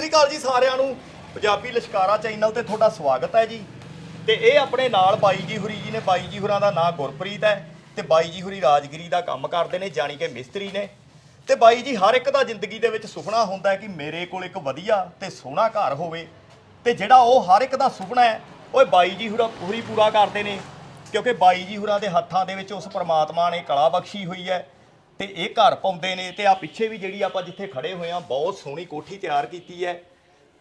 ਸਤਿ ਸ੍ਰੀ ਅਕਾਲ ਜੀ ਸਾਰਿਆਂ ਨੂੰ। ਪੰਜਾਬੀ ਲਸ਼ਕਾਰਾ ਚੈਨਲ ਤੇ ਤੁਹਾਡਾ ਸਵਾਗਤ ਹੈ ਜੀ। ਤੇ ਇਹ ਆਪਣੇ ਨਾਲ ਬਾਈ ਜੀ ਹੁਰੀ ਜੀ ਨੇ। ਬਾਈ ਜੀ ਹੁਰਾਂ ਦਾ ਨਾਂ ਗੁਰਪ੍ਰੀਤ ਹੈ ਤੇ ਬਾਈ ਜੀ ਹੁਰੀ ਰਾਜਗੀਰੀ ਦਾ ਕੰਮ ਕਰਦੇ ਨੇ, ਜਾਣੀ ਕਿ ਮਿਸਤਰੀ ਨੇ। ਤੇ ਬਾਈ ਜੀ ਹਰ ਇੱਕ ਦਾ ਜ਼ਿੰਦਗੀ ਦੇ ਵਿੱਚ ਸੁਪਨਾ ਹੁੰਦਾ ਹੈ ਕਿ ਮੇਰੇ ਕੋਲ ਇੱਕ ਵਧੀਆ ਤੇ ਸੋਹਣਾ ਘਰ ਹੋਵੇ। ਤੇ ਜਿਹੜਾ ਉਹ ਹਰ ਇੱਕ ਦਾ ਸੁਪਨਾ ਹੈ ਓਏ ਬਾਈ ਜੀ ਹੁਰਾ ਪੂਰੀ ਪੂਰਾ ਕਰਦੇ ਨੇ। ਕਿਉਂਕਿ ਬਾਈ ਜੀ ਹੁਰਾ ਦੇ ਹੱਥਾਂ ਦੇ ਵਿੱਚ ਉਸ ਪਰਮਾਤਮਾ ਨੇ ਕਲਾ ਬਖਸ਼ੀ ਹੋਈ ਹੈ। ਤੇ ਇਹ ਘਰ ਪਾਉਂਦੇ ਨੇ ਤੇ ਆ ਪਿੱਛੇ ਵੀ ਜਿਹੜੀ ਆਪਾਂ ਜਿੱਥੇ ਖੜੇ ਹੋਏ ਆ ਬਹੁਤ ਸੋਹਣੀ ਕੋਠੀ ਤਿਆਰ ਕੀਤੀ ਹੈ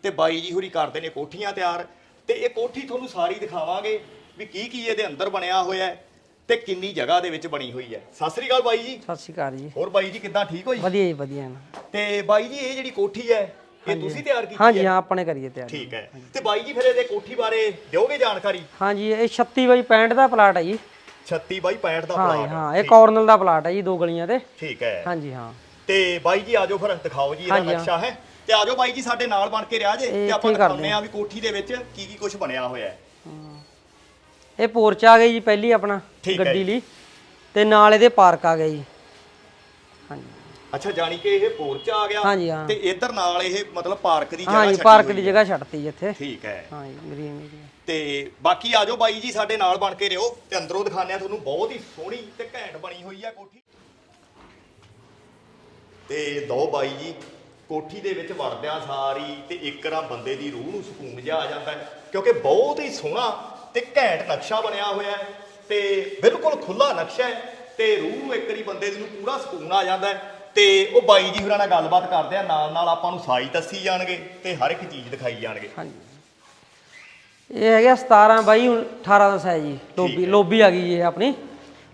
ਤੇ ਬਾਈ ਜੀ ਹੁਰੀ ਕਰਦੇ ਨੇ ਕੋਠੀਆਂ ਤਿਆਰ। ਤੇ ਇਹ ਕੋਠੀ ਤੁਹਾਨੂੰ ਸਾਰੀ ਦਿਖਾਵਾਂਗੇ ਵੀ ਕੀ ਕੀ ਇਹਦੇ ਅੰਦਰ ਬਣਿਆ ਹੋਇਆ ਹੈ ਤੇ ਕਿੰਨੀ ਜਗ੍ਹਾ ਦੇ ਵਿੱਚ ਬਣੀ ਹੋਈ ਹੈ। ਸਤਿ ਸ੍ਰੀ ਅਕਾਲ ਬਾਈ ਜੀ। ਸਤਿ ਸ਼੍ਰੀ ਅਕਾਲ ਜੀ। ਹੋਰ ਬਾਈ ਜੀ ਕਿੱਦਾਂ ਠੀਕ ਹੋ ਜੀ? ਵਧੀਆ ਜੀ ਵਧੀਆ ਨਾ ਤੇ ਬਾਈ ਜੀ ਇਹ ਜਿਹੜੀ ਕੋਠੀ ਹੈ ਇਹ ਤੁਸੀਂ ਤਿਆਰ ਕੀਤੀ ਹਾਂਜੀ ਹੈ? ਹਾਂ ਆਪਣੇ ਕਰੀਏ ਤਿਆਰ। ਠੀਕ ਹੈ। ਤੇ ਬਾਈ ਜੀ ਫਿਰ ਇਹਦੇ ਕੋਠੀ ਬਾਰੇ ਦਿਓਗੇ ਜਾਣਕਾਰੀ? ਹਾਂਜੀ ਇਹ 36 ਬਾਈ 65 ਦਾ ਪਲਾਟ ਹੈ ਜੀ। 36 ਬਾਈ 65 ਦਾ ਹਾਂ ਪਲਾਟ ਹਾਂ ਇਹ ਕਾਰਨਲ ਦਾ ਪਲਾਟ ਹੈ ਜੀ ਦੋ ਗਲੀਆਂ ਤੇ ਠੀਕ ਹੈ। ਹਾਂਜੀ ਹਾਂ। ਤੇ ਬਾਈ ਜੀ ਆਜੋ ਫਿਰ ਦਿਖਾਓ ਜੀ ਇਹਦਾ ਹਾਂਜੀ, ਹਾਂ। ਨਕਸ਼ਾ ਹੈ। ਤੇ ਆਜੋ ਬਾਈ ਜੀ ਸਾਡੇ ਨਾਲ ਬਣ ਕੇ ਰਿਹਾ ਜੇ ਤੇ ਆਪਾਂ ਇੱਥੇ ਕਰਦੇ ਦਿਖਾਉਂਦੇ ਆ ਵੀ ਕੋਠੀ ਦੇ ਵਿੱਚ ਕੀ ਕੀ ਕੁਝ ਬਣਿਆ ਹੋਇਆ ਹੈ। ਇਹ ਪੋਰਚ ਆ ਗਈ ਜੀ ਪਹਿਲੀ ਆਪਣਾ ਠੀਕ ਹੈ ਗੱਡੀ ਜੀ। ਲਈ। ਤੇ ਨਾਲ ਇਹਦੇ ਪਾਰਕ ਆ ਗਿਆ ਜੀ। ਅੱਛਾ ਜਾਣੀ ਕਿ ਇਹ ਪੋਰਚ ਆ ਗਿਆ ਹਾਂਜੀ, ਹਾਂ। ਤੇ ਇੱਧਰ ਨਾਲ ਇਹ ਮਤਲਬ ਪਾਰਕ ਦੀ ਜਗ੍ਹਾ ਹਾਂਜੀ ਛੱਡੀ ਪਾਰਕ ਹੋਈ ਦੀ ਹੈ। ਜਗ੍ਹਾ ਛੱਡਤੀ ਇੱਥੇ। ਠੀਕ ਹੈ। ਹਾਂ ਜੀ ਗ੍ਰੀਨ ਏਰੀਆ ਤੇ ਬਾਕੀ ਆਜੋ ਬਾਈ ਜੀ ਸਾਡੇ ਨਾਲ ਬਣ ਕੇ ਰਿਓ ਤੇ ਅੰਦਰੋਂ ਦਿਖਾਉਂਦੇ ਆ ਤੁਹਾਨੂੰ ਬਹੁਤ ਹੀ ਸੋਹਣੀ ਤੇ ਘੈਂਟ ਬਣੀ ਹੋਈ ਆ ਕੋਠੀ। ਤੇ ਦੋ ਬਾਈ ਜੀ ਕੋਠੀ ਦੇ ਵਿੱਚ ਵੜਦਿਆਂ ਸਾਰੀ ਤੇ ਇੱਕ ਰਾ ਬੰਦੇ ਦੀ ਰੂਹ ਨੂੰ ਸਕੂਨ ਜਿਹਾ ਆ ਜਾਂਦਾ ਹੈ ਕਿਉਂਕਿ ਬਹੁਤ ਹੀ ਸੋਹਣਾ ਤੇ ਘੈਂਟ ਨਕਸ਼ਾ ਬਣਿਆ ਹੋਇਆ ਹੈ ਤੇ ਬਿਲਕੁਲ ਖੁੱਲਾ ਨਕਸ਼ਾ ਹੈ ਤੇ ਰੂਹ ਨੂੰ ਇੱਕ ਵਾਰੀ ਬੰਦੇ ਦੀ ਨੂੰ ਪੂਰਾ ਸਕੂਨ ਆ ਜਾਂਦਾ ਹੈ। ਤੇ ਉਹ ਬਾਈ ਜੀ ਹੋਰਾਂ ਨਾਲ ਗੱਲਬਾਤ ਕਰਦੇ ਆ ਨਾਲ ਨਾਲ ਆਪਾਂ ਨੂੰ ਸਾਈਜ਼ ਦੱਸੀ ਜਾਣਗੇ ਤੇ ਹਰ ਇੱਕ ਚੀਜ਼ ਦਿਖਾਈ ਜਾਣਗੇ। ਹਾਂਜੀ। ਇਹ ਹੈਗਾ 17 ਬਾਈ 18 ਦਾ ਸਾਈਜ਼ ਜੀ। ਲੋਬੀ ਲੋਬੀ ਆ ਗਈ ਜੀ ਇਹ ਆਪਣੀ।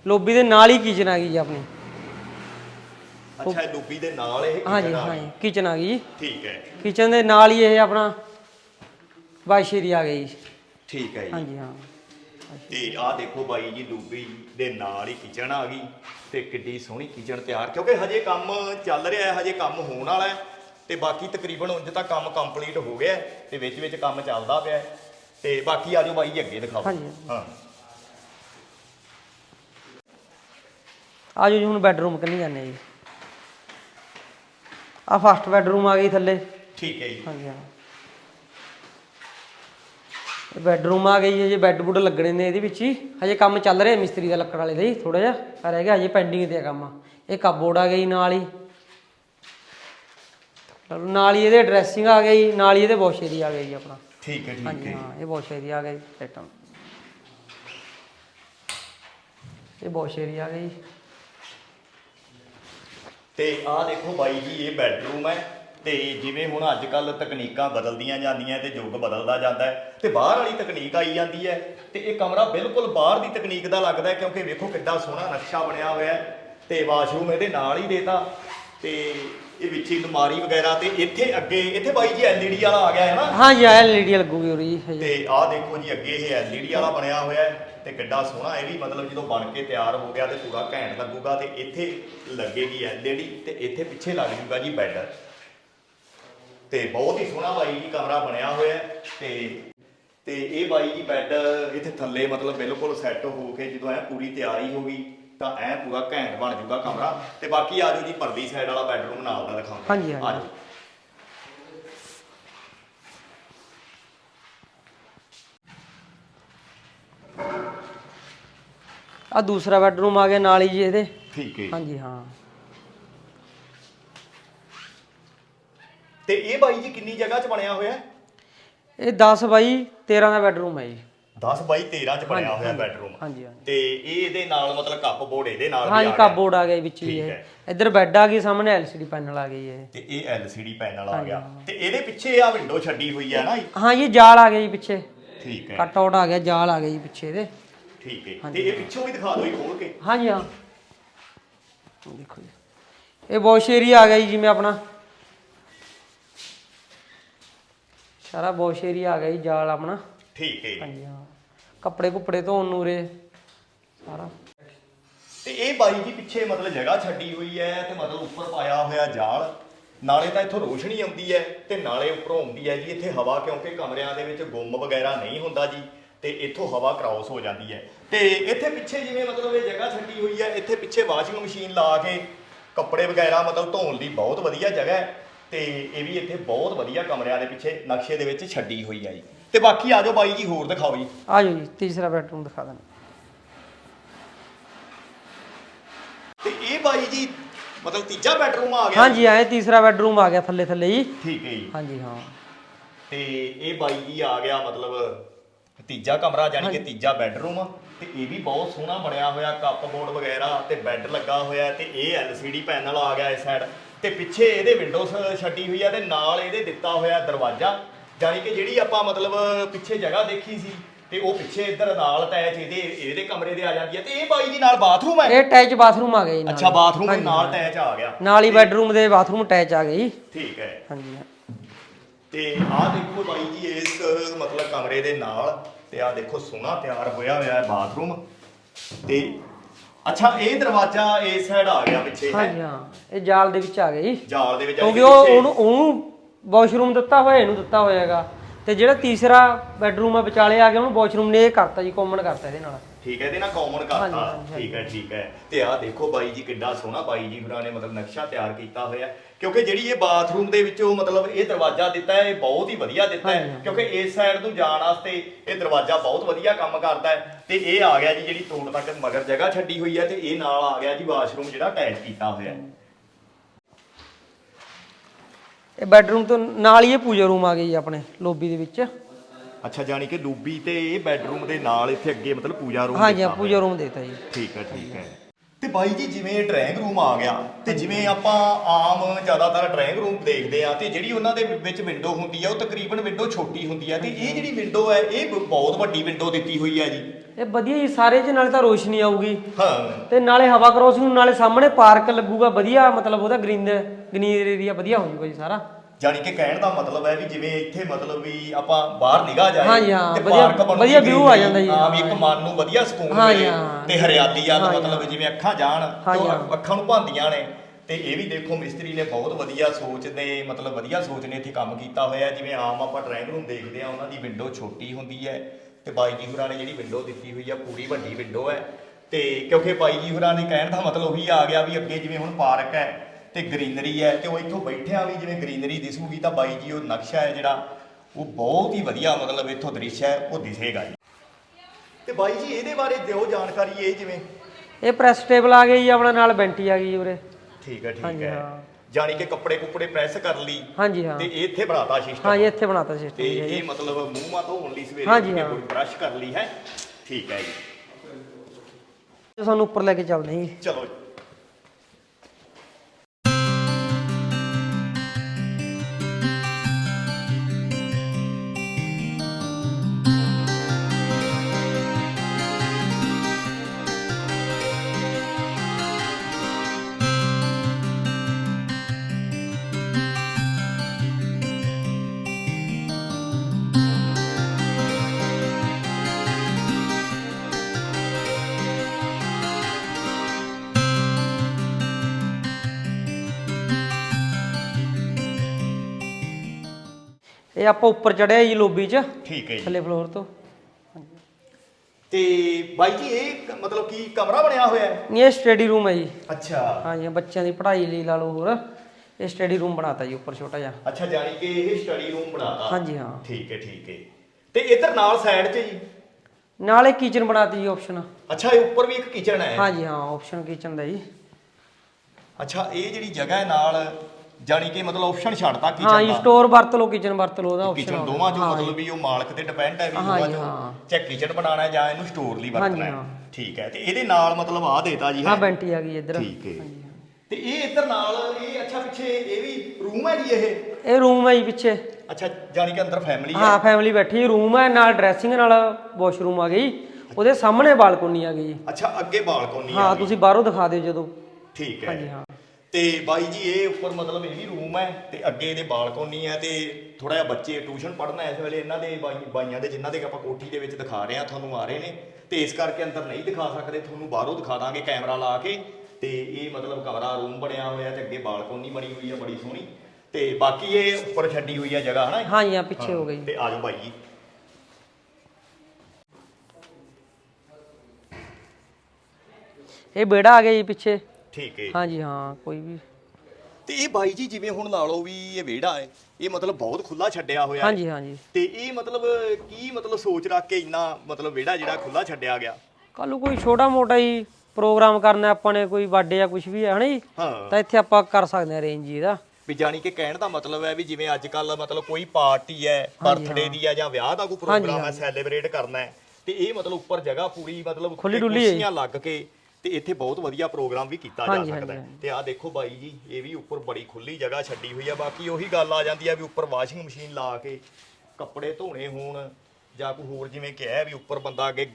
ਲੋਬੀ ਦੇ ਨਾਲ ਹੀ ਕਿਚਨ ਆ ਗਈ ਜੀ ਆਪਣੀ। ਅੱਛਾ ਇਹ ਡੁੱਬੀ ਦੇ ਨਾਲ ਇਹ ਹਾਂਜੀ kitchen ਆ ਹਾਂਜੀ। ਕਿਚਨ ਆ ਗਈ ਜੀ। ਠੀਕ ਹੈ। ਕਿਚਨ ਦੇ ਨਾਲ ਹੀ ਇਹ ਆਪਣਾ ਬਾਸ਼ੇਰੀ ਆ ਗਈ ਜੀ। ਠੀਕ ਹੈ ਜੀ। ਹਾਂਜੀ ਹਾਂ। ਤੇ ਆਹ ਦੇਖੋ ਬਾਈ ਜੀ ਡੁੱਬੀ ਦੇ ਨਾਲ ਹੀ ਕਿਚਨ ਆ ਗਈ ਤੇ ਕਿੱਡੀ ਸੋਹਣੀ ਕਿਚਨ ਤਿਆਰ ਕਿਉਂਕਿ ਹਜੇ ਕੰਮ ਚੱਲ ਰਿਹਾ ਹੈ ਹਜੇ ਕੰਮ ਹੋਣ ਵਾਲਾ ਹੈ ਤੇ ਬਾਕੀ ਤਕਰੀਬਨ ਉਂਝ ਤਾਂ ਕੰਮ ਕੰਪਲੀਟ ਹੋ ਗਿਆ ਹੈ ਤੇ ਵਿੱਚ ਵਿੱਚ ਕੰਮ ਚੱਲਦਾ ਪਿਆ ਹੈ। ਤੇ ਬਾਕੀ ਆਜੋ ਬਾਈ ਜੀ ਅੱਗੇ ਦਿਖਾਓ। ਹਾਂਜੀ। ਹਾਂ। ਆਜੋ ਜੀ ਹੁਣ ਬੈੱਡਰੂਮ ਕੰਨੀ ਜਾਂਦੇ ਆ ਜੀ? ਆ ਫਸਟ ਬੈੱਡਰੂਮ ਆ ਗਈ ਥੱਲੇ। ਠੀਕ ਹੈ ਜੀ। ਹਾਂਜੀ ਹਾਂ। ਬੈੱਡਰੂਮ ਆ ਗਈ ਜੇ ਬੈੱਡ ਬੁੱਡ ਲੱਗਣੇ ਨੇ ਇਹਦੇ ਵਿੱਚ ਹੀ। ਹਜੇ ਕੰਮ ਚੱਲ ਰਿਹਾ ਮਿਸਤਰੀ ਦਾ ਲੱਕੜ ਵਾਲੇ ਦਾ ਹੀ ਥੋੜਾ ਜਿਹਾ। ਰਹਿ ਗਿਆ ਹਜੇ ਪੈਂਡਿੰਗ ਤੇ ਆ ਕੰਮ। ਇਹ ਕਬੋਰਡ ਆ ਗਈ ਨਾਲ ਹੀ। ਨਾਲ ਹੀ ਇਹਦੇ ਡਰੈਸਿੰਗ ਆ ਗਈ ਨਾਲ ਹੀ ਇਹਦੇ ਵਾਸ਼ ਏਰੀਆ ਆ ਜੀ ਆਪਣਾ। ਠੀਕ ਹੈ ਠੀਕ ਹਾਂਜੀ ਹੈ ਹਾਂ ਇਹ ਵਾਸ਼ ਏਰੀਆ ਆ ਗਿਆ ਜੀ ਸੈਟਮ ਇਹ ਵਾਸ਼ ਏਰੀਆ ਆ ਜੀ ਤੇ ਆਹ ਦੇਖੋ ਬਾਈ ਜੀ ਇਹ ਬੈੱਡਰੂਮ ਹੈ। ਤੇ ਜਿਵੇਂ ਹੁਣ ਅੱਜ ਕੱਲ ਤਕਨੀਕਾਂ ਬਦਲਦੀਆਂ ਜਾਂਦੀਆਂ ਤੇ ਯੁੱਗ ਬਦਲਦਾ ਜਾਂਦਾ ਹੈ ਤੇ ਬਾਹਰ ਵਾਲੀ ਤਕਨੀਕ ਆਈ ਜਾਂਦੀ ਹੈ ਤੇ ਇਹ ਕਮਰਾ ਬਿਲਕੁਲ ਬਾਹਰ ਦੀ ਤਕਨੀਕ ਦਾ ਲੱਗਦਾ ਹੈ ਕਿਉਂਕਿ ਵੇਖੋ ਕਿੱਡਾ ਸੋਹਣਾ ਨਕਸ਼ਾ ਬਣਿਆ ਹੋਇਆ ਹੈ ਤੇ ਵਾਸ਼ਰੂਮ ਇਹਦੇ ਨਾਲ ਹੀ ਦੇਤਾ ਤੇ ਇਹ ਵਿੱਚ ਹੀ ਅਲਮਾਰੀ ਵਗੈਰਾ ਤੇ ਇੱਥੇ ਅੱਗੇ ਇੱਥੇ ਬਾਈ ਜੀ ਐਲਈਡੀ ਵਾਲਾ ਆ ਗਿਆ ਹੈ ਨਾ? ਹਾਂਜੀ ਐਲਈਡੀ ਲੱਗੂਗੀ ਉਰੀ ਜੀ ਤੇ ਆਹ ਦੇਖੋ ਜੀ ਅੱਗੇ ਇਹ ਐਲਈਡੀ ਵਾਲਾ ਬਣਿਆ ਹੋਇਆ ਹੈ ਤੇ ਕਿੱਡਾ ਸੋਹਣਾ ਇਹ ਵੀ ਮਤਲਬ ਜਦੋਂ ਬਣ ਕੇ ਤਿਆਰ ਹੋ ਗਿਆ ਤੇ ਪੂਰਾ ਘੈਂਟ ਲੱਗੂਗਾ ਤੇ ਇੱਥੇ ਲੱਗੇਗੀ ਐਲਈਡੀ ਤੇ ਇੱਥੇ ਪਿੱਛੇ ਲੱਗ ਜੂਗਾ ਜੀ ਬੈੱਡ। ਤੇ ਬਹੁਤ ਹੀ ਸੋਹਣਾ ਬਾਈ ਜੀ ਕਮਰਾ ਬਣਿਆ ਹੋਇਆ ਹੈ ਤੇ ਤੇ ਇਹ ਬਾਈ ਜੀ ਬੈੱਡ ਇੱਥੇ ਥੱਲੇ ਮਤਲਬ ਬਿਲਕੁਲ ਸੈੱਟ ਹੋ ਕੇ ਜਦੋਂ ਐ ਪੂਰੀ ਤਿਆਰੀ ਹੋ ਗਈ ਤਾਂ ਐ ਪੂਰਾ ਘੈਂਟ ਬਣ ਜੂਗਾ ਕਮਰਾ। ਤੇ ਬਾਕੀ ਆਜੋ ਜੀ ਪਰਲੀ ਸਾਈਡ ਵਾਲਾ ਬੈੱਡਰੂਮ ਨਾਲ ਦਾ ਦਿਖਾਉਂਦੇ ਹਾਂਜੀ, ਹਾਂਜੀ। ਆਜੋ ਆ ਦੂਸਰਾ ਬੈੱਡਰੂਮ ਆ ਗਿਆ ਨਾਲ ਹੀ ਜੀ ਇਹਦੇ। ਠੀਕ ਹੈ ਹਾਂਜੀ ਹਾਂ। ਤੇ ਇਹ ਬਾਈ ਜੀ ਕਿੰਨੀ ਜਗ੍ਹਾ 'ਚ ਬਣਿਆ ਹੋਇਆ ਹੈ? ਇਹ 10 ਬਾਈ 13 ਦਾ ਬੈੱਡਰੂਮ ਹੈ ਜੀ। 10 ਬਾਈ 13 ਚ ਬਣਿਆ ਹੋਇਆ ਬੈਡਰੂਮ। ਹਾਂਜੀ, ਹਾਂਜੀ। ਤੇ ਇਹ ਇਹਦੇ ਨਾਲ ਮਤਲਬ ਕੱਪ ਬੋਰਡ ਇਹਦੇ ਨਾਲ ਵੀ ਹਾਂਜੀ ਆ ਗਿਆ। ਕਬੋਰਡ ਆ ਗਿਆ ਵਿੱਚ ਹੀ ਠੀਕ ਇਹ। ਹੈ। ਇੱਧਰ ਬੈੱਡ ਆ ਗਈ ਸਾਹਮਣੇ ਐਲਸੀਡੀ ਪੈਨਲ ਆ ਗਈ ਇਹ। ਤੇ ਇਹ LCD ਪੈਨਲ ਆ ਗਿਆ। ਤੇ ਇਹਦੇ ਪਿੱਛੇ ਆ ਵਿੰਡੋ ਛੱਡੀ ਹੋਈ ਆ ਨਾ ਜੀ? ਹਾਂ ਇਹ ਜਾਲ ਆ ਗਿਆ ਜੀ ਪਿੱਛੇ। ਠੀਕ ਹੈ। ਕੱਟ ਆਊਟ ਆ ਗਿਆ ਜਾਲ ਆ ਗਿਆ ਜੀ ਪਿੱਛੇ ਇਹਦੇ। ਠੀਕ ਹੈ। ਤੇ ਇਹ ਪਿੱਛੋਂ ਵੀ ਦਿਖਾ ਦਿਓ ਜੀ ਖੋਲ ਕੇ। ਹਾਂਜੀ ਹਾਂ। ਦੇਖੋ ਜੀ। ਇਹ ਵਾਸ਼ ਏਰੀਆ ਆ ਗਿਆ ਜੀ ਜਿਵੇਂ ਆਪਣਾ ਸਾਰਾ ਵਾਸ਼ ਏਰੀਆ ਆ ਗਿਆ ਜੀ ਜਾਲ ਆਪਣਾ। ਠੀਕ ਹੈ ਜੀ। ਹਾਂਜੀ ਹਾਂ। ਕੱਪੜੇ ਕੁੱਪੜੇ ਧੋਣ ਨੂੰ ਰੇ ਸਾਰਾ। ਤੇ ਇਹ ਬਾਈ ਜੀ ਪਿੱਛੇ ਮਤਲਬ ਜਗ੍ਹਾ ਛੱਡੀ ਹੋਈ ਹੈ ਤੇ ਮਤਲਬ ਉੱਪਰ ਪਾਇਆ ਹੋਇਆ ਜਾਲ। ਨਾਲੇ ਤਾਂ ਇੱਥੋਂ ਰੋਸ਼ਨੀ ਆਉਂਦੀ ਹੈ ਤੇ ਨਾਲੇ ਉੱਪਰੋਂ ਆਉਂਦੀ ਹੈ ਜੀ ਇੱਥੇ ਹਵਾ ਕਿਉਂਕਿ ਕਮਰਿਆਂ ਦੇ ਵਿੱਚ ਗੁੰਮ ਵਗੈਰਾ ਨਹੀਂ ਹੁੰਦਾ ਜੀ ਤੇ ਇੱਥੋਂ ਹਵਾ ਕ੍ਰਾਸ ਹੋ ਜਾਂਦੀ ਹੈ। ਤੇ ਇੱਥੇ ਪਿੱਛੇ ਜਿਵੇਂ ਮਤਲਬ ਇਹ ਜਗ੍ਹਾ ਛੱਡੀ ਹੋਈ ਹੈ ਇੱਥੇ ਪਿੱਛੇ ਵਾਸ਼ਿੰਗ ਮਸ਼ੀਨ ਲਾ ਕੇ ਕੱਪੜੇ ਵਗੈਰਾ ਮਤਲਬ ਧੋਣ ਲਈ ਬਹੁਤ ਵਧੀਆ ਜਗ੍ਹਾ ਹੈ। ਤੇ ਇਹ ਵੀ ਇੱਥੇ ਬਹੁਤ ਵਧੀਆ ਕਮਰਿਆਂ ਦੇ ਪਿੱਛੇ ਨਕਸ਼ੇ ਦੇ ਵਿੱਚ ਛੱਡੀ ਹੋਈ ਹੈ ਜੀ। ਤੇ ਬਾਕੀ ਆ ਜਾਓ ਬਾਈ ਜੀ ਹੋਰ ਦਿਖਾਓ ਜੀ। ਆ ਜਾਓ ਜੀ ਤੀਸਰਾ ਬੈਡਰੂਮ ਦਿਖਾ ਦਿੰਦਾ ਤੇ ਇਹ ਬਾਈ ਜੀ ਮਤਲਬ ਤੀਜਾ ਬੈਡਰੂਮ ਆ ਗਿਆ। ਹਾਂਜੀ ਐ ਤੀਸਰਾ ਬੈਡਰੂਮ ਆ ਗਿਆ ਥੱਲੇ ਥੱਲੇ ਜੀ। ਠੀਕ ਹੈ ਜੀ। ਹਾਂਜੀ ਹਾਂ। ਤੇ ਇਹ ਬਾਈ ਜੀ ਆ ਗਿਆ ਮਤਲਬ ਤੀਜਾ ਕਮਰਾ ਜਾਨੀ ਕਿ ਤੀਜਾ ਬੈੱਡਰੂਮ ਤੇ ਇਹ ਵੀ ਬਹੁਤ ਸੋਹਣਾ ਬਣਿਆ ਹੋਇਆ ਕੱਪ ਬੋਰਡ ਵਗੈਰਾ ਤੇ ਬੈੱਡ ਲੱਗਾ ਹੋਇਆ ਤੇ ਇਹ LCD ਪੈਨਲ ਆ ਗਿਆ ਇਸ ਸਾਈਡ ਤੇ ਪਿੱਛੇ ਇਹਦੇ ਵਿੰਡੋਜ਼ ਛੱਡੀ ਹੋਈ ਆ ਤੇ ਨਾਲ ਇਹਦੇ ਦਿੱਤਾ ਹੋਇਆ ਦਰਵਾਜ਼ਾ ਜਾਨੀ ਕਿ ਜਿਹੜੀ ਆਪਾਂ ਮਤਲਬ ਪਿੱਛੇ ਜਗ੍ਹਾ ਦੇਖੀ ਸੀ ਤੇ ਉਹ ਪਿੱਛੇ ਇੱਧਰ ਨਾਲ ਅਟੈਚ ਇਹਦੇ ਇਹਦੇ ਕਮਰੇ ਦੇ ਆ ਜਾਂਦੀ ਹੈ ਤੇ ਇਹ ਬਾਈ ਜੀ ਨਾਲ ਬਾਥਰੂਮ ਹੈ ਇਹ? ਅਟੈਚ ਬਾਥਰੂਮ ਆ ਗਿਆ ਜੀ ਨਾਲ ਅੱਛਾ ਬਾਥਰੂਮ ਦੇ ਨਾਲ ਅਟੈਚ ਆ ਗਿਆ। ਨਾਲ ਹੀ ਬੈਡਰੂਮ ਦੇ ਬਾਥਰੂਮ ਅਟੈਚ ਆ ਗਏ ਜੀ ਠੀਕ ਹੈ। ਹਾਂਜੀ। ਤੇ ਆਹ ਦੇਖੋ ਬਾਈ ਜੀ ਇਸ ਮਤਲਬ ਕਮਰੇ ਦੇ ਨਾਲ ਤੇ ਆਹ ਦੇਖੋ ਸੋਹਣਾ ਤਿਆਰ ਹੋਇਆ ਹੋਇਆ ਹੈ ਬਾਥਰੂਮ ਤੇ ਅੱਛਾ ਇਹ ਦਰਵਾਜ਼ਾ ਇਸ ਸਾਈਡ ਆ ਗਿਆ ਪਿੱਛੇ। ਹਾਂਜੀ ਹਾਂ। ਇਹ ਜਾਲ ਦੇ ਵਿੱਚ ਆ ਗਿਆ ਜੀ। ਜਾਲ ਦੇ ਵਿੱਚ ਕਿਉਂਕਿ ਉਹ ਉਹਨੂੰ ਉਹਨੂੰ ਵਾਸ਼ਰੂਮ ਦਿੱਤਾ ਹੋਇਆ ਇਹਨੂੰ ਦਿੱਤਾ ਹੋਇਆ ਹੈਗਾ। ਤੇ ਜਿਹੜਾ ਤੀਸਰਾ ਬੈਡਰੂਮ ਆ ਵਿਚਾਲੇ ਆ ਗਿਆ ਉਹਨੂੰ ਵਾਸ਼ਰੂਮ ਨੇ ਇਹ ਕਰਤਾ ਜੀ ਕਾਮਨ ਕਰਤਾ ਇਹਦੇ ਨਾਲ। ਠੀਕ ਹੈ ਇਹਦੇ ਨਾਲ ਕਾਮਨ ਕਰਤਾ। ਠੀਕ ਹੈ ਠੀਕ ਹੈ। ਤੇ ਆਹ ਦੇਖੋ ਬਾਈ ਜੀ ਕਿੱਡਾ ਸੋਹਣਾ ਬਾਈ ਜੀ ਹੁਰਾਂ ਨੇ ਮਤਲਬ ਨਕਸ਼ਾ ਤਿਆਰ ਕੀਤਾ ਹੋਇਆ। ਹੈ। ਕਿਉਂਕਿ ਜਿਹੜੀ ਇਹ ਬਾਥਰੂਮ ਦੇ ਵਿੱਚੋਂ ਮਤਲਬ ਇਹ ਦਰਵਾਜ਼ਾ ਦਿੱਤਾ ਹੈ ਇਹ ਬਹੁਤ ਹੀ ਵਧੀਆ ਦਿੱਤਾ ਹੈ। ਕਿਉਂਕਿ ਇਸ ਸਾਈਡ ਨੂੰ ਜਾਣ ਵਾਸਤੇ ਇਹ ਦਰਵਾਜ਼ਾ ਬਹੁਤ ਵਧੀਆ ਕੰਮ ਕਰਦਾ ਹੈ। ਤੇ ਇਹ ਆ ਗਿਆ ਜੀ ਜਿਹੜੀ ਤੋੜ ਤੱਕ ਮਗਰ ਜਗ੍ਹਾ ਛੱਡੀ ਹੋਈ ਹੈ ਤੇ ਇਹ ਨਾਲ ਆ ਗਿਆ ਜੀ ਵਾਸ਼ਰੂਮ ਜਿਹੜਾ ਅਟੈਚ ਕੀਤਾ ਹੋਇਆ ਹੈ। ਇਹ ਬੈਡਰੂਮ ਤੋਂ ਨਾਲ ਹੀ ਇਹ ਪੂਜਾ ਰੂਮ ਆ ਗਿਆ ਜੀ ਆਪਣੇ ਲੋਬੀ ਦੇ ਵਿੱਚ। ਅੱਛਾ ਜਾਨੀ ਕਿ ਲੂਬੀ ਤੇ ਇਹ ਬੈੱਡਰੂਮ ਦੇ ਨਾਲ ਇੱਥੇ ਅੱਗੇ ਮਤਲਬ ਪੂਜਾ ਰੂਮ ਹਾਂਜੀ ਹਾਂ ਪੂਜਾ ਰੂਮ ਦੇਤਾ ਜੀ। ਠੀਕ ਹੈ ਠੀਕ ਹੈ। ਤੇ ਬਾਈ ਜੀ ਜਿਵੇਂ ਡਰਾਇੰਗ ਰੂਮ ਆ ਗਿਆ ਤੇ ਜਿਵੇਂ ਆਪਾਂ ਆਮ ਜ਼ਿਆਦਾਤਰ ਡਰਾਇੰਗ ਰੂਮ ਦੇਖਦੇ ਆ ਤੇ ਜਿਹੜੀ ਉਹਨਾਂ ਦੇ ਵਿੱਚ ਵਿੰਡੋ ਹੁੰਦੀ ਆ ਉਹ ਤਕਰੀਬਨ ਵਿੰਡੋ ਛੋਟੀ ਹੁੰਦੀ ਆ ਤੇ ਇਹ ਜਿਹੜੀ ਵਿੰਡੋ ਹੈ ਇਹ ਬ- ਬਹੁਤ ਵੱਡੀ ਵਿੰਡੋ ਦਿੱਤੀ ਹੋਈ ਹੈ ਜੀ। ਇਹ ਵਧੀਆ ਜੀ ਸਾਰੇ ਚ ਨਾਲੇ ਤਾਂ ਰੋਸ਼ਨੀ ਆਊਗੀ। ਹਾਂ। ਤੇ ਨਾਲੇ ਹਵਾ ਕ੍ਰੋਸਿੰਗ ਨਾਲੇ ਸਾਹਮਣੇ ਪਾਰਕ ਲੱਗੂਗਾ ਵਧੀਆ ਮਤਲਬ ਉਹਦਾ ਗ੍ਰੀਨ ਗ੍ਰੀਨ ਏਰੀਆ ਵਧੀਆ ਹੋ ਜਾਊਗਾ ਜੀ ਸਾਰਾ। ਜਾਨੀ ਕਿ ਕਹਿਣ ਦਾ ਮਤਲਬ ਹੈ ਵੀ ਜਿਵੇਂ ਇੱਥੇ ਮਤਲਬ ਵੀ ਆਪਾਂ ਬਾਹਰ ਨਿਗਾਹ ਜਾਏ ਹਾਂਜੀ, ਹਾਂ, ਤੇ ਵਧੀਆ- ਪਾਰਕ ਵਧੀਆ view ਆ ਜਾਂਦਾ ਜੀ, ਹਾਂ ਵੀ ਹਾਂ। ਇੱਕ ਮਨ ਨੂੰ ਵਧੀਆ ਸਕੂਨ ਹਾਂਜੀ, ਮਿਲੇ ਹਾਂ। ਤੇ ਹਰਿਆਲੀ ਆ ਤਾਂ ਹਾਂਜੀ, ਮਤਲਬ ਜਿਵੇਂ ਅੱਖਾਂ ਜਾਣ ਤੇ ਹਾਂਜੀ, ਉਹ ਹਾਂ। ਅੱਖਾਂ ਨੂੰ ਭਾਂਦੀਆਂ ਨੇ ਤੇ ਇਹ ਵੀ ਦੇਖੋ ਮਿਸਤਰੀ ਨੇ ਬਹੁਤ ਵਧੀਆ ਸੋਚ ਨੇ ਮਤਲਬ ਵਧੀਆ ਸੋਚ ਨੇ ਇੱਥੇ ਕੰਮ ਕੀਤਾ ਹੋਇਆ ਜਿਵੇਂ ਆਮ ਆਪਾਂ ਡਰਾਇੰਗ ਰੂਮ ਦੇਖਦੇ ਆ ਉਹਨਾਂ ਦੀ ਵਿੰਡੋ ਛੋਟੀ ਹੁੰਦੀ ਹੈ ਤੇ ਬਾਈ ਜੀ ਹੁਰਾਂ ਨੇ ਜਿਹੜੀ ਵਿੰਡੋ ਦਿੱਤੀ ਹੋਈ ਆ ਪੂਰੀ ਵੱਡੀ ਵਿੰਡੋ ਹੈ ਤੇ ਕਿਉਂਕਿ ਬਾਈ ਜੀ ਹੁਰਾਂ ਨੇ ਕਹਿਣ ਦਾ ਮਤਲਬ ਉਹੀ ਆ ਗਿਆ ਵੀ ਅੱਗੇ ਜਿਵੇਂ ਹੁਣ ਪਾਰਕ ਹੈ ਤੇ ਗ੍ਰੀਨਰੀ ਹੈ ਤੇ ਉਹ ਇੱਥੋਂ ਬੈਠਿਆਂ ਵੀ ਜਿਵੇਂ ਗ੍ਰੀਨਰੀ ਦਿਸੂਗੀ ਤਾਂ ਬਾਈ ਜੀ ਉਹ ਨਕਸ਼ਾ ਹੈ ਜਿਹੜਾ ਉਹ ਬਹੁਤ ਹੀ ਵਧੀਆ ਮਤਲਬ ਇੱਥੋਂ ਦ੍ਰਿਸ਼ ਹੈ ਉਹ ਦਿਸੇਗਾ ਜੀ। ਤੇ ਬਾਈ ਜੀ ਇਹਦੇ ਬਾਰੇ ਦਿਓ ਜਾਣਕਾਰੀ ਇਹ ਜਿਵੇਂ? ਇਹ ਪ੍ਰੈਸ ਟੇਬਲ ਆ ਜੀ ਆਪਣਾ ਨਾਲ ਬੈਂਟੀ ਆ ਗਈ ਉਰੇ। ਠੀਕ ਹੈ ਠੀਕ ਹਾਂਜੀ, ਹੈ। ਹਾਂ। ਜਾਣੀ ਕਿ ਕੱਪੜੇ ਕੁੱਪੜੇ ਪ੍ਰੈਸ ਕਰ ਲਈ ਹਾਂਜੀ ਹਾਂ। ਤੇ ਇਹ ਇੱਥੇ ਬਣਾਤਾ ਸਿਸਟਮ ਹਾਂ ਜੀ ਇੱਥੇ ਬਣਾਤਾ ਸਿਸਟਮ ਤੇ ਇਹ। ਮਤਲਬ ਮੂੰਹ ਮਾ ਧੋਣ ਲਈ ਸਵੇਰੇ ਹਾਂਜੀ, ਉੱਠ ਕੇ ਹਾਂ। ਕੋਈ ਬ੍ਰਸ਼ ਕਰ ਲਈ ਹੈ। ਠੀਕ ਹੈ ਜੀ। ਇਹ ਸਾਨੂੰ ਉੱਪਰ ਲੈ ਕੇ ਚੱਲਦੇ ਹਾਂ ਜੀ। ਚਲੋ ਜੀ। ਇਹ ਆਪਾਂ ਉੱਪਰ ਚੜਿਆ ਜੀ ਲੋਬੀ 'ਚ। ਠੀਕ ਹੈ ਜੀ। ਥੱਲੇ ਫਲੋਰ ਤੋਂ। ਤੇ ਬਾਈ ਜੀ ਇਹ ਕ- ਮਤਲਬ ਕੀ ਕਮਰਾ ਬਣਿਆ ਹੋਇਆ ਹੈ? ਨਹੀਂ ਇਹ ਸਟੱਡੀ ਰੂਮ ਹੈ ਜੀ। ਅੱਛਾ। ਹਾਂਜੀ ਬੱਚਿਆਂ ਦੀ ਪੜ੍ਹਾਈ ਲਈ ਲਾ ਲਓ ਹੋਰ। ਇਹ ਸਟੱਡੀ ਰੂਮ ਬਣਾਤਾ ਜੀ ਉੱਪਰ ਛੋਟਾ ਜਿਹਾ। ਅੱਛਾ ਜਾਣੀ ਕਿ ਇਹ ਸਟੱਡੀ ਰੂਮ ਬਣਾਤਾ। ਹਾਂਜੀ ਹਾਂ। ਠੀਕ ਹੈ ਠੀਕ ਹੈ। ਤੇ ਇੱਧਰ ਨਾਲ ਸਾਈਡ 'ਚ ਜੀ? ਨਾਲੇ ਕਿਚਨ ਬਣਾਤੀ ਜੀ ਆਪਸ਼ਨ ਅੱਛਾ ਇਹ ਉੱਪਰ ਵੀ ਇੱਕ ਕਿਚਨ ਹੈ? ਹਾਂਜੀ ਹਾਂ ਆਪਸ਼ਨ ਕਿਚਨ ਦਾ ਜੀ। ਅੱਛਾ ਇਹ ਜਿਹੜੀ ਜਗ੍ਹਾ ਹੈ ਨਾਲ ਜਾਣੀ ਕਿ ਮਤਲਬ ਆਪਸ਼ਨ ਛੱਡਤਾ ਹਾਂ ਕਿਚਨ ਜੀ ਦਾ। ਸਟੋਰ ਵਰਤ ਲਓ ਕਿਚਨ ਵਰਤ ਲਓ ਉਹਦਾ ਕਿਚਨ ਆਪਸ਼ਨ ਦੋਵਾਂ ਚੋਂ ਮਤਲਬ ਵੀ ਉਹ ਮਾਲਕ ਤੇ ਡਿਪੈਂਡ ਹੈ ਵੀ ਦੋਵਾਂ ਹਾਂਜੀ, ਚੋਂ ਹਾਂ। ਚਾਹੇ ਕਿਚਨ ਬਣਾਉਣਾ ਹੈ ਜਾਂ ਇਹਨੂੰ ਸਟੋਰ ਲਈ ਹਾਂਜੀ, ਵਰਤਣਾ ਹੈ। ਹਾਂ। ਠੀਕ ਹੈ ਤੇ ਇਹਦੇ ਨਾਲ ਮਤਲਬ ਆ ਦੇਤਾ ਜੀ ਹਾਂ ਹੈ? ਬੈਂਟੀ ਆ ਗਈ ਇੱਧਰ। ਠੀਕ ਹੈ। ਹਾਂਜੀ। ਤੇ ਇਹ ਇੱਧਰ ਨਾਲ ਇਹ ਅੱਛਾ ਪਿੱਛੇ ਇਹ ਵੀ ਰੂਮ ਹੈ ਜੀ ਇਹ? ਇਹ ਰੂਮ ਹੈ ਜੀ ਪਿੱਛੇ। ਅੱਛਾ ਜਾਣੀ ਕਿ ਅੰਦਰ ਫੈਮਿਲੀ ਹੈ? ਹਾਂ ਫੈਮਿਲੀ ਬੈਠੀ ਰੂਮ ਹੈ ਨਾਲ ਡਰੈਸਿੰਗ ਨਾਲ ਵਾਸ਼ਰੂਮ ਆ ਗਈ। ਉਹਦੇ ਸਾਹਮਣੇ ਬਾਲਕੋਨੀ ਆ ਗਈ। ਜੀ ਅੱਛਾ ਅੱਗੇ ਬਾਲਕੋਨੀ ਹਾਂ ਤੁਸੀਂ ਬਾਹਰੋਂ ਦਿਖਾ ਦਿਓ ਜਦੋਂ। ਠੀਕ ਹਾਂਜੀ ਹੈ ਹਾਂ। ਤੇ ਬਾਈ ਜੀ ਇਹ ਉੱਪਰ ਮਤਲਬ ਇਹ ਵੀ ਰੂਮ ਹੈ ਤੇ ਅੱਗੇ ਇਹਦੇ ਬਾਲਕੋਨੀ ਹੈ ਤੇ ਥੋੜਾ ਜਿਹਾ ਬੱਚੇ ਟਿਊਸ਼ਨ ਪੜ੍ਹਨਾ ਇਸ ਵੇਲੇ ਇਹਨਾਂ ਦੇ ਬਾਈ- ਬਾਈਆਂ ਦੇ ਜਿਨ੍ਹਾਂ ਦੇ ਆਪਾਂ ਕੋਠੀ ਦੇ ਵਿੱਚ ਦਿਖਾ ਰਹੇ ਆ ਤੁਹਾਨੂੰ ਆ ਰਹੇ ਨੇ। ਤੇ ਇਸ ਕਰਕੇ ਅੰਦਰ ਨਹੀਂ ਦਿਖਾ ਸਕਦੇ ਤੁਹਾਨੂੰ ਬਾਹਰੋਂ ਦਿਖਾ ਦਾਂਗੇ ਕੈਮਰਾ ਲਾ ਕੇ। ਤੇ ਇਹ ਮਤਲਬ ਕਮਰਾ ਰੂਮ ਬਣਿਆ ਹੋਇਆ ਤੇ ਅੱਗੇ ਬਾਲਕੋਨੀ ਬਣੀ ਹੋਈ ਹੈ ਬੜੀ ਸੋਹਣੀ। ਤੇ ਬਾਕੀ ਇਹ ਉੱਪਰ ਛੱਡੀ ਹੋਈ ਹੈ ਜਗ੍ਹਾ ਹਨਾ? ਹਾਂਜੀ ਹਾਂ ਪਿੱਛੇ ਹੋ ਗਈ। ਤੇ ਆਜੋ ਬਾਈ ਜੀ। ਇਹ ਬੇੜਾ ਆ ਗਿਆ ਜੀ ਪਿੱਛੇ। ਠੀਕ ਹੈ ਹਾਂਜੀ ਹਾਂ ਕੋਈ ਵੀ। ਤੇ ਇਹ ਬਾਈ ਜੀ ਜਿਵੇਂ ਹੁਣ ਲਾ ਲਓ ਵੀ ਇਹ ਵਿਹੜਾ ਹੈ ਇਹ ਮਤਲਬ ਬਹੁਤ ਖੁੱਲਾ ਛੱਡਿਆ ਹੋਇਆ ਹੈ। ਹਾਂਜੀ ਹਾਂਜੀ। ਤੇ ਇਹ ਮਤਲਬ ਕੀ ਮਤਲਬ ਸੋਚ ਰੱਖ ਕੇ ਇੰਨਾ ਮਤਲਬ ਵਿਹੜਾ ਜਿਹੜਾ ਖੁੱਲਾ ਛੱਡਿਆ ਗਿਆ? ਕੱਲ ਨੂੰ ਕੋਈ ਛੋਟਾ ਮੋਟਾ ਹੀ ਪ੍ਰੋਗਰਾਮ ਕਰਨਾ ਆਪਾਂ ਨੇ ਕੋਈ ਬਰਥਡੇ ਜਾਂ ਕੁਝ ਵੀ ਹੈ ਹਨਾ ਜੀ? ਹਾਂ। ਤਾਂ ਇੱਥੇ ਆਪਾਂ ਕਰ ਸਕਦੇ ਹਾਂ ਅਰੇਂਜ ਜੀ ਇਹਦਾ। ਵੀ ਜਾਣੀ ਕਿ ਕਹਿਣ ਦਾ ਮਤਲਬ ਹੈ ਵੀ ਜਿਵੇਂ ਅੱਜ ਕੱਲ ਮਤਲਬ ਕੋਈ ਪਾਰਟੀ ਹੈ ਬਰਥਡੇ ਦੀ ਹੈ ਜਾਂ ਵਿਆਹ ਦਾ ਕੋਈ ਪ੍ਰੋਗਰਾਮ ਹੈ ਸੈਲੀਬ੍ਰੇਟ ਕਰਨਾ ਹੈ ਤੇ ਇਹ ਮਤਲਬ ਉੱਪਰ ਜਗ੍ਹਾ ਪੂਰੀ ਮਤਲਬ ਖੁੱਲੀ ਡੁੱਲੀ ਹੈ। ਕੁਰਸੀਆਂ ਲੱਗ ਕੇ ਤੇ ਇੱਥੇ ਬਹੁਤ ਵਧੀਆ ਪ੍ਰੋਗਰਾਮ ਵੀ ਕੀਤਾ ਜਾ ਹਾਂਜੀ, ਸਕਦਾ ਹੈ। ਹਾਂਜੀ, ਤੇ ਆਹ ਦੇਖੋ ਬਾਈ ਜੀ ਇਹ ਵੀ ਉੱਪਰ ਬੜੀ ਖੁੱਲੀ ਜਗ੍ਹਾ ਛੱਡੀ ਹੋਈ ਆ। ਬਾਕੀ ਉਹੀ ਗੱਲ ਆ ਜਾਂਦੀ ਆ ਵੀ ਉੱਪਰ ਵਾਸ਼ਿੰਗ ਮਸ਼ੀਨ ਲਾ ਕੇ ਕੱਪੜੇ ਧੋਣੇ ਹੋਣ ਜਾਂ ਕੋਈ ਹੋਰ ਜਿਵੇਂ ਕਿਹਾ ਵੀ ਉੱਪਰ ਬੰਦਾ ਅੱਗੇ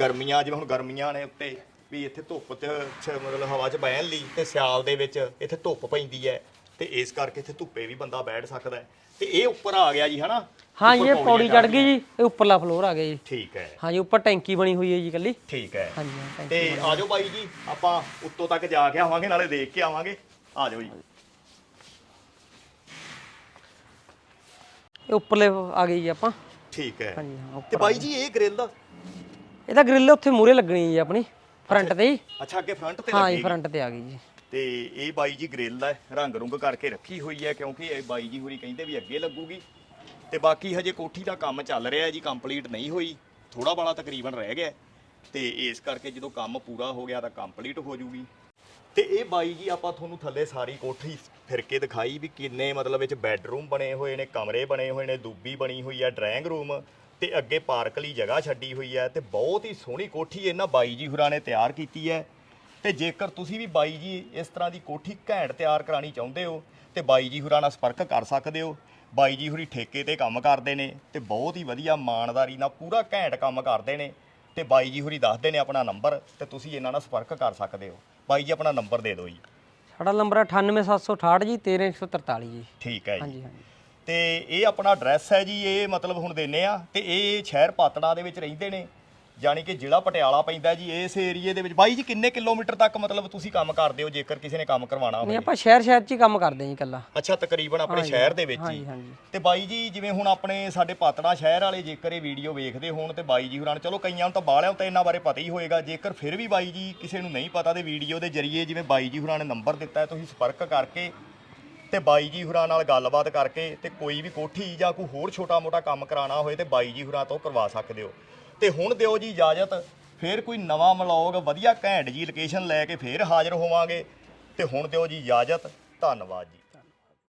ਗਰਮੀਆਂ ਜਿਵੇਂ ਹੁਣ ਗਰਮੀਆਂ ਨੇ ਉੱਤੇ ਵੀ ਇੱਥੇ ਧੁੱਪ 'ਚ ਛ- ਮਤਲਬ ਹਵਾ 'ਚ ਬਹਿਣ ਲਈ ਤੇ ਸਿਆਲ ਦੇ ਵਿੱਚ ਇੱਥੇ ਧੁੱਪ ਪੈਂਦੀ ਹੈ। ਤੇ ਇਸ ਕਰਕੇ ਇੱਥੇ ਧੁੱਪੇ ਵੀ ਬੰਦਾ ਬੈਠ ਸਕਦਾ ਹੈ। ਤੇ ਇਹ ਉੱਪਰ ਆ ਗਿਆ ਜੀ ਹਨਾ? ਹਾਂ ਇਹ ਪੌੜੀ ਚੜ ਗਈ ਜੀ ਇਹ ਉੱਪਰਲਾ ਫਲੋਰ ਆ ਗਿਆ ਜੀ। ਠੀਕ ਹੈ। ਹਾਂਜੀ ਉੱਪਰ ਟੈਂਕੀ ਬਣੀ ਹੋਈ ਹੈ ਜੀ ਕੱਲੀ ਠੀਕ ਹੈ। ਹਾਂਜੀ ਹਾਂ, ਟੈਂਕੀ ਤੇ ਆਜੋ ਬਾਈ ਜੀ ਆਪਾਂ ਉੱਤੋਂ ਤੱਕ ਜਾ ਕੇ ਆਵਾਂਗੇ ਨਾਲੇ ਦੇਖ ਕੇ ਆਵਾਂਗੇ। ਆਜੋ ਜੀ। ਇਹ ਉੱਪਰਲੇ ਆ ਗਈ ਜੀ ਆਪਾਂ। ਠੀਕ ਹੈ। ਹਾਂ ਉੱਪਰ। ਤੇ ਬਾਈ ਜੀ ਇਹ ਗ੍ਰਿਲ ਦਾ? ਇਹਦਾ ਗ੍ਰਿਲ ਉੱਥੇ ਮੂਰੇ ਲੱਗਣੀ ਜੀ ਆਪਣੀ ਫਰੰਟ ਤੇ ਜੀ ਅੱਛਾ ਅੱਗੇ ਫਰੰਟ ਤੇ ਹਾਂ ਲੱਗੀ ਜੀ ਫਰੰਟ ਤੇ ਆ ਗਈ ਜੀ। ਤੇ ਇਹ ਬਾਈ ਜੀ ਗ੍ਰਿਲ ਹੈ ਰੰਗ ਰੁੰਗ ਕਰਕੇ ਰੱਖੀ ਹੋਈ ਹੈ, ਕਿਉਂਕਿ ਇਹ ਬਾਈ ਜੀ ਹੋਰੀ ਕਹਿੰਦੇ ਵੀ ਅੱਗੇ ਲੱਗੂਗੀ। ਤੇ ਬਾਕੀ ਹਜੇ ਕੋਠੀ ਦਾ ਕੰਮ ਚੱਲ ਰਿਹਾ ਜੀ ਕੰਪਲੀਟ ਨਹੀਂ ਹੋਈ ਥੋੜਾ ਬਾਲਾ ਤਕਰੀਬਨ ਰਹਿ ਗਿਆ। ਹੈ। ਤੇ ਇਸ ਕਰਕੇ ਜਦੋਂ ਕੰਮ ਪੂਰਾ ਹੋ ਗਿਆ ਤਾਂ ਕੰਪਲੀਟ ਹੋ ਜੂਗੀ। ਤੇ ਇਹ ਬਾਈ ਜੀ ਆਪਾਂ ਤੁਹਾਨੂੰ ਥੱਲੇ ਸਾਰੀ ਕੋਠੀ ਫਿਰ ਕੇ ਦਿਖਾਈ ਵੀ ਕਿੰਨੇ ਮਤਲਬ ਵਿੱਚ ਬੈੱਡਰੂਮ ਬਣੇ ਹੋਏ ਨੇ, ਕਮਰੇ ਬਣੇ ਹੋਏ ਨੇ, ਦੂਬੀ ਬਣੀ ਹੋਈ ਹੈ ਡਰਾਇੰਗ ਰੂਮ ਤੇ ਅੱਗੇ ਪਾਰਕ ਲਈ ਜਗ੍ਹਾ ਛੱਡੀ ਹੋਈ ਹੈ ਤੇ ਬਹੁਤ ਹੀ ਸੋਹਣੀ ਕੋਠੀ ਇਹਨਾਂ ਬਾਈ ਜੀ ਹੁਰਾਂ ਨੇ ਤਿਆਰ ਕੀਤੀ ਹੈ। ਤੇ ਜੇਕਰ ਤੁਸੀਂ ਵੀ ਬਾਈ ਜੀ ਇਸ ਤਰ੍ਹਾਂ ਦੀ ਕੋਠੀ ਘੈਂਟ ਤਿਆਰ ਕਰਾਣੀ ਚਾਹੁੰਦੇ ਹੋ ਤੇ ਬਾਈ ਜੀ ਹੁਰਾਂ ਨਾਲ ਸੰਪਰਕ ਕਰ ਸਕਦੇ ਹੋ। ਬਾਈ ਜੀ ਹੁਰੀ ਠੇਕੇ ਤੇ ਕੰਮ ਕਰਦੇ ਨੇ ਤੇ ਬਹੁਤ ਹੀ ਵਧੀਆ ਇਮਾਨਦਾਰੀ ਨਾਲ ਪੂਰਾ ਘੈਂਟ ਕੰਮ ਕਰਦੇ ਨੇ। ਤੇ ਬਾਈ ਜੀ ਹੁਰੀ ਦੱਸਦੇ ਨੇ ਆਪਣਾ ਨੰਬਰ ਤੇ ਤੁਸੀਂ ਇਹਨਾਂ ਨਾਲ ਸੰਪਰਕ ਕਰ ਸਕਦੇ ਹੋ। ਬਾਈ ਜੀ ਆਪਣਾ ਨੰਬਰ ਦੇ ਦਿਓ ਜੀ। ਸਾਡਾ ਨੰਬਰ 98768 ਜੀ 13143 ਜੀ। ਠੀਕ ਹੈ ਜੀ। ਹਾਂਜੀ ਹਾਂਜੀ। ਤੇ ਇਹ ਆਪਣਾ ਐਡਰੈਸ ਹੈ ਜੀ ਇਹ ਮਤਲਬ ਹੁਣ ਦਿੰਨੇ ਆ ਤੇ ਇਹ ਸ਼ਹਿਰ ਪਾਤੜਾ ਦੇ ਵਿੱਚ ਰਹਿੰਦੇ ਨੇ। ਜਾਣੀ ਕਿ ਜ਼ਿਲ੍ਹਾ ਪਟਿਆਲਾ ਪੈਂਦਾ ਜੀ ਇਸ ਏਰੀਏ ਦੇ ਵਿੱਚ। ਬਾਈ ਜੀ ਕਿੰਨੇ ਕਿਲੋਮੀਟਰ ਤੱਕ ਮਤਲਬ ਤੁਸੀਂ ਕੰਮ ਕਰਦੇ ਹੋ ਜੇਕਰ ਕਿਸੇ ਨੇ ਕੰਮ ਕਰਵਾਉਣਾ ਨਹੀਂ ਹੋਵੇ ਆਪਾਂ ਸ਼ਹਿਰ ਸ਼ਹਿਰ ਚ ਹੀ ਕੰਮ ਕਰਦੇ ਹਾਂ ਜੀ ਇਕੱਲਾ। ਅੱਛਾ ਤਕਰੀਬਨ ਆਪਣੇ ਸ਼ਹਿਰ ਦੇ ਵਿੱਚ ਹੀ। ਹਾਂਜੀ ਹਾਂਜੀ। ਤੇ ਬਾਈ ਜੀ ਜਿਵੇਂ ਹੁਣ ਆਪਣੇ ਸਾਡੇ ਪਾਤੜਾ ਸ਼ਹਿਰ ਵਾਲੇ ਜੇਕਰ ਇਹ ਵੀਡੀਓ ਵੇਖਦੇ ਹੋਣ ਤੇ ਬਾਈ ਜੀ ਹੁਰਾਂ ਨੂੰ ਚਲੋ ਕਈਆਂ ਨੂੰ ਤਾਂ ਬਾਹਲਿਆਂ ਨੂੰ ਤਾਂ ਇਹਨਾਂ ਬਾਰੇ ਪਤਾ ਹੀ ਹੋਏਗਾ ਜੇਕਰ ਫਿਰ ਵੀ ਬਾਈ ਜੀ ਕਿਸੇ ਨੂੰ ਨਹੀਂ ਪਤਾ ਤੇ ਵੀਡੀਓ ਦੇ ਜ਼ਰੀਏ ਜਿਵੇਂ ਬਾਈ ਜੀ ਹੁਰਾਂ ਨੇ ਨੰਬਰ ਦਿੱਤਾ ਹੈ ਤੁਸੀਂ ਸੰਪਰਕ ਕਰਕੇ ਤੇ ਬਾਈ ਜੀ ਹੁਰਾਂ ਨਾਲ ਗੱਲਬਾਤ ਕਰਕੇ ਤੇ ਕੋਈ ਵੀ ਕੋਠੀ ਜਾਂ ਕੋਈ ਹੋਰ ਛੋਟਾ-ਮੋਟਾ ਕੰਮ ਕਰਾਉਣਾ ਹੋਏ ਤੇ ਬਾਈ ਜੀ ਹੁਰਾਂ ਤੋਂ ਕਰਵਾ ਸਕਦੇ ਹੋ। ਤੇ ਹੁਣ ਦਿਓ ਜੀ ਇਜਾਜ਼ਤ। ਫੇਰ ਕੋਈ ਨਵਾਂ ਮਲੌਗ, ਵਧੀਆ ਘੈਂਟ ਜੀ ਲੋਕੇਸ਼ਨ ਲੈ ਕੇ ਫੇਰ ਹਾਜ਼ਰ ਹੋਵਾਂਗੇ। ਤੇ ਹੁਣ ਦਿਓ ਜੀ ਇਜਾਜ਼ਤ। ਧੰਨਵਾਦ ਜੀ।